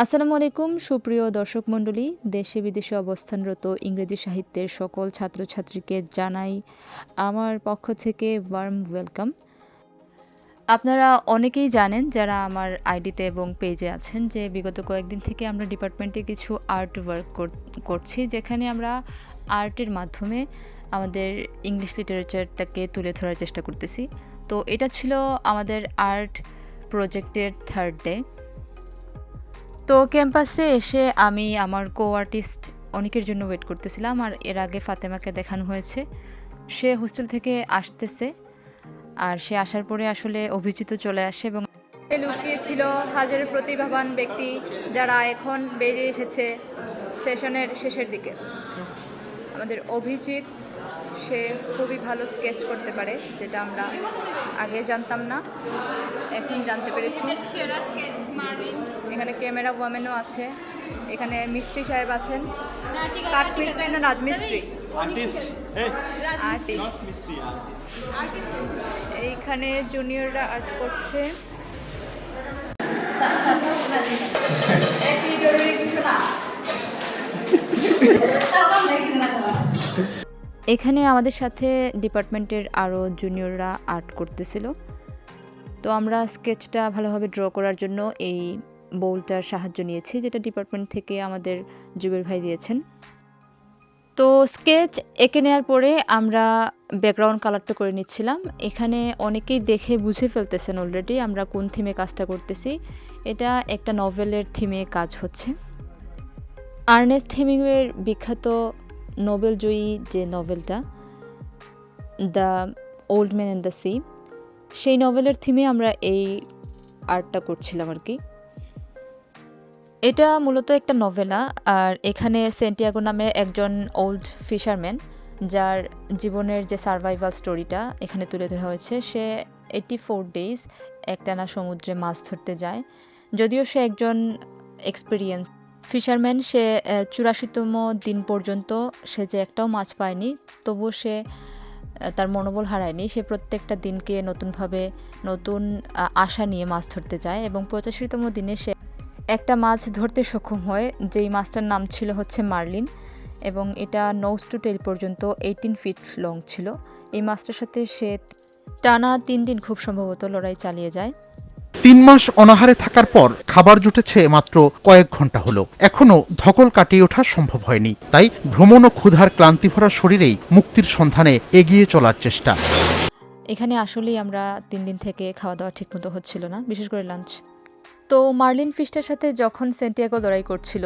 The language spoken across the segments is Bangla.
আসসালামু আলাইকুম, সুপ্রিয় দর্শক মণ্ডলী। দেশে বিদেশে অবস্থানরত ইংরেজি সাহিত্যের সকল ছাত্রছাত্রীকে জানাই আমার পক্ষ থেকে ওয়ার্ম ওয়েলকাম আপনারা অনেকেই জানেন, যারা আমার আইডিতে এবং পেজে আছেন, যে বিগত কয়েকদিন থেকে আমরা ডিপার্টমেন্টে কিছু আর্ট ওয়ার্ক করছি, যেখানে আমরা আর্টের মাধ্যমে আমাদের ইংলিশ লিটারেচারটাকে তুলে ধরার চেষ্টা করতেছি। তো এটা ছিল আমাদের আর্ট প্রজেক্টের থার্ড ডে তো ক্যাম্পাসে এসে আমি আমার কো আর্টিস্ট অনেকের জন্য ওয়েট করতেছিলাম আর এর আগে ফাতেমাকে দেখানো হয়েছে। সে হোস্টেল থেকে আসতেছে আর সে আসার পরে আসলে অভিজিৎ চলে আসে এবং লুকিয়েছিল হাজারের প্রতিভাবান ব্যক্তি যারা এখন বেরিয়ে এসেছে সেশনের শেষের দিকে। আমাদের অভিজিৎ, সে খুবই ভালো স্কেচ করতে পারে, যেটা আমরা আগে জানতাম না, এখন জানতে পেরেছি। এখানে ক্যামেরা ওয়ামেনও আছে। এখানে মিস্ত্রি সাহেব আছেন। কাঠ মিস্ত্রি না রাজমিস্ত্রি। আর্টিস্ট এই আর্টিস্ট নট মিস্ট্রি আর্টিস্ট এইখানে জুনিয়ররা আর্ট করছে। এখানে আমাদের সাথে ডিপার্টমেন্টের আরও জুনিয়ররা আর্ট করতেছিল। তো আমরা স্কেচটা ভালোভাবে ড্র করার জন্য এই বোলটার সাহায্য নিয়েছি, যেটা ডিপার্টমেন্ট থেকে আমাদের জুবের ভাই দিয়েছেন। তো স্কেচ এঁকে নেওয়ার পরে আমরা ব্যাকগ্রাউন্ড কালারটা করে নিচ্ছিলাম। এখানে অনেকেই দেখে বুঝে ফেলতেছেন অলরেডি আমরা কোন থিমে কাজটা করতেছি। এটা একটা নভেলের থিমে কাজ হচ্ছে। আর্নেস্ট হেমিংওয়ের বিখ্যাত নোবেল জয়ী যে নভেলটা The Old Man and the Sea সেই নভেলের থিমে আমরা এই আর্টটা করছিলাম আর কি। এটা মূলত একটা নভেলা আর এখানে সেন্টিয়াগো নামে একজন ওল্ড ফিশারম্যান যার জীবনের যে সার্ভাইভাল স্টোরিটা এখানে তুলে ধরা হয়েছে, সে এইটি ফোর ডেজ একটানা সমুদ্রে মাছ ধরতে যায়। যদিও সে একজন এক্সপিরিয়েন্স ফিশারম্যান সে চুরাশিতম দিন পর্যন্ত সে যে একটাও মাছ পায়নি, তবুও সে তার মনোবল হারায়নি। সে প্রত্যেকটা দিনকে নতুনভাবে নতুন আশা নিয়ে মাছ ধরতে যায় এবং পঁচাশিতম দিনে সে একটা মাছ ধরতে সক্ষম হয় যেই মাছটার নাম ছিল হচ্ছে মার্লিন এবং এটা নোজ টু টেল পর্যন্ত এইটিন ফিট লং ছিল। এই মাছটার সাথে সে টানা তিন দিন খুব সম্ভবত লড়াই চালিয়ে যায়। তিন মাস অনাহারে থাকার পর খাবার জুটেছে মাত্র কয়েক ঘণ্টা হলো। এখনও ধকল কাটিয়ে ওঠা সম্ভব হয়নি। তাই ভ্রমণ ও ক্ষুধার ক্লান্তি ভরা শরীরেই মুক্তির সন্ধানে এগিয়ে চলার চেষ্টা। এখানে আসলেই আমরা তিন দিন থেকে খাওয়া দাওয়া ঠিকমতো হচ্ছিল না বিশেষ করে লাঞ্চ তো মার্লিন ফিশটার সাথে যখন সেন্টিয়াগো লড়াই করছিল,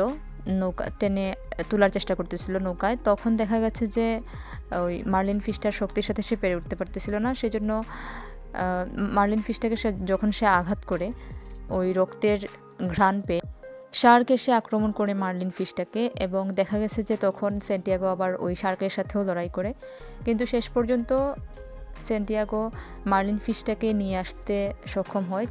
নৌকা, টেনে তোলার চেষ্টা করতেছিল নৌকায়, তখন দেখা গেছে যে ওই মার্লিন ফিশটার শক্তির সাথে সে পেরে উঠতে পারতেছিল না। সেজন্য মার্লিন ফিশটাকে সে, যখন সে আঘাত করে, ওই রক্তের ঘ্রাণ পেয়ে শার্ক এসে আক্রমণ করে মার্লিন ফিশটাকে এবং দেখা গেছে যে, তখন সেন্টিয়াগো আবার ওই শার্কের সাথেও লড়াই করে। কিন্তু শেষ পর্যন্ত সেন্টিয়াগো মার্লিন ফিশটাকে নিয়ে আসতে সক্ষম হয়।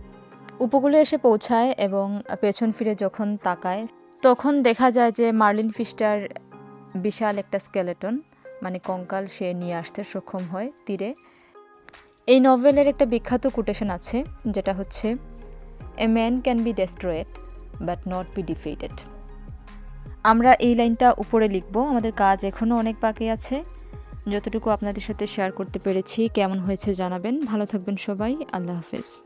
উপকূলে এসে পৌঁছায় এবং পেছন ফিরে যখন তাকায়, তখন দেখা যায় যে মার্লিন ফিশটার বিশাল একটা স্কেলেটন মানে কঙ্কাল সে নিয়ে আসতে সক্ষম হয় তীরে। এই নভেলের একটা বিখ্যাত কোটেশন আছে, যেটা হচ্ছে, a man can be destroyed, but not be defeated. আমরা এই লাইনটা উপরে লিখব, আমাদের কাজ এখনও অনেক বাকি আছে। যতটুকু আপনাদের সাথে শেয়ার করতে পেরেছি, কেমন হয়েছে জানাবেন। ভালো থাকবেন সবাই, আল্লাহ হাফেজ।